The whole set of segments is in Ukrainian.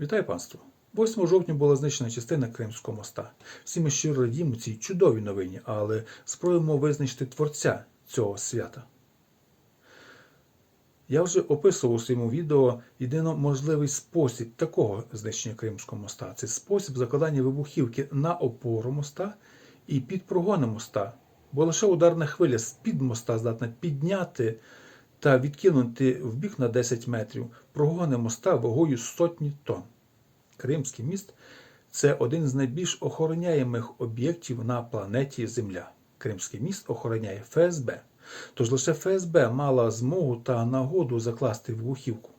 Вітаю панство! 8 жовтня була знищена частина Кримського моста. Всі ми щиро радіємо цій чудовій новині, але спробуємо визначити творця цього свята. Я вже описував у своєму відео єдино можливий спосіб такого знищення Кримського моста. Це спосіб закладання вибухівки на опору моста і під прогони моста. Бо лише ударна хвиля з-під моста здатна підняти та відкинути в бік на 10 метрів прогони моста вагою сотні тонн. Кримський міст це один з найбільш охороняємих об'єктів на планеті Земля. Кримський міст охороняє ФСБ. Тож лише ФСБ мала змогу та нагоду закласти вибухівку.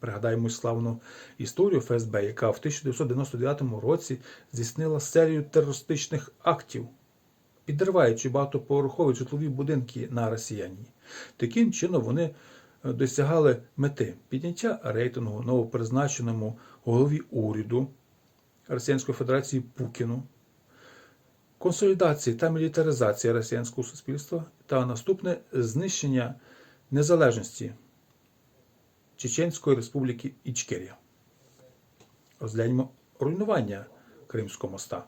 Пригадаємо славну історію ФСБ, яка в 1999 році здійснила серію терористичних актів, підриваючи багатоповерхові житлові будинки на росіяні. Таким чином вони е, досягали мети підняття рейтингу новопризначеному голові уряду Російської Федерації Пукіну, консолідації та мілітаризації росіянського суспільства та наступне знищення незалежності Чеченської Республіки Ічкерія. Розгляньмо руйнування Кримського моста.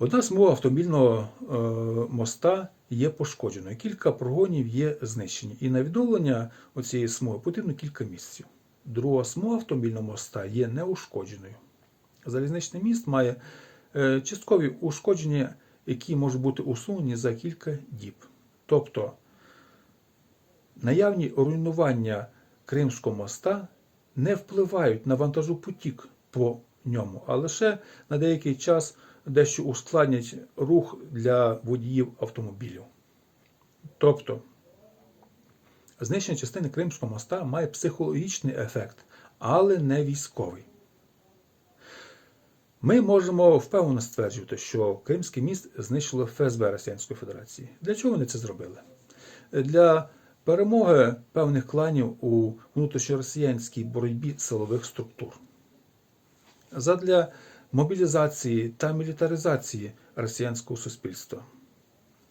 Одна смуга автомобільного е, моста є пошкодженою, кілька прогонів є знищені. І на відновлення цієї смуги потрібно кілька місяців. Друга смуга автомобільного моста є неушкодженою. Залізничний міст має е, часткові ушкодження, які можуть бути усунені за кілька діб. Тобто наявні руйнування Кримського моста не впливають на вантажопотік по ньому, а лише на деякий час дещо ускладнять рух для водіїв автомобілів. Тобто, знищення частини Кримського моста має психологічний ефект, але не військовий. Ми можемо впевнено стверджувати, що Кримський міст знищило ФСБ Російської Федерації. Для чого вони це зробили? Для перемоги певних кланів у внутрішньоросіянській боротьбі силових структур. Задля мобілізації та мілітаризації росіянського суспільства.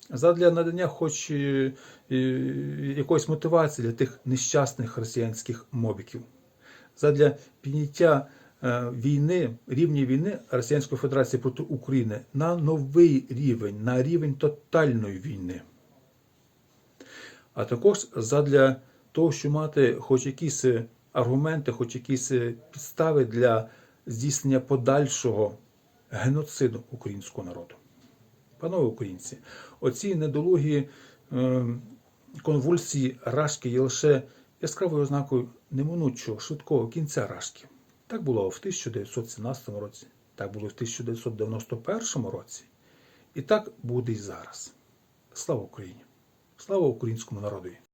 Задля надання хоч е, е, якоїсь мотивації для тих нещасних росіянських мобіків. Задля підняття е, війни, рівня війни Російської Федерації проти України на новий рівень, на рівень тотальної війни. А також задля того, щоб мати хоч якісь аргументи, хоч якісь підстави для здійснення подальшого геноциду українського народу. Панове українці, оці недолугі е, конвульсії рашки є лише яскравою ознакою неминучого швидкого кінця рашки. Так було в 1917 році, так було в 1991 році, і так буде і зараз. Слава Україні! Слава українському народу!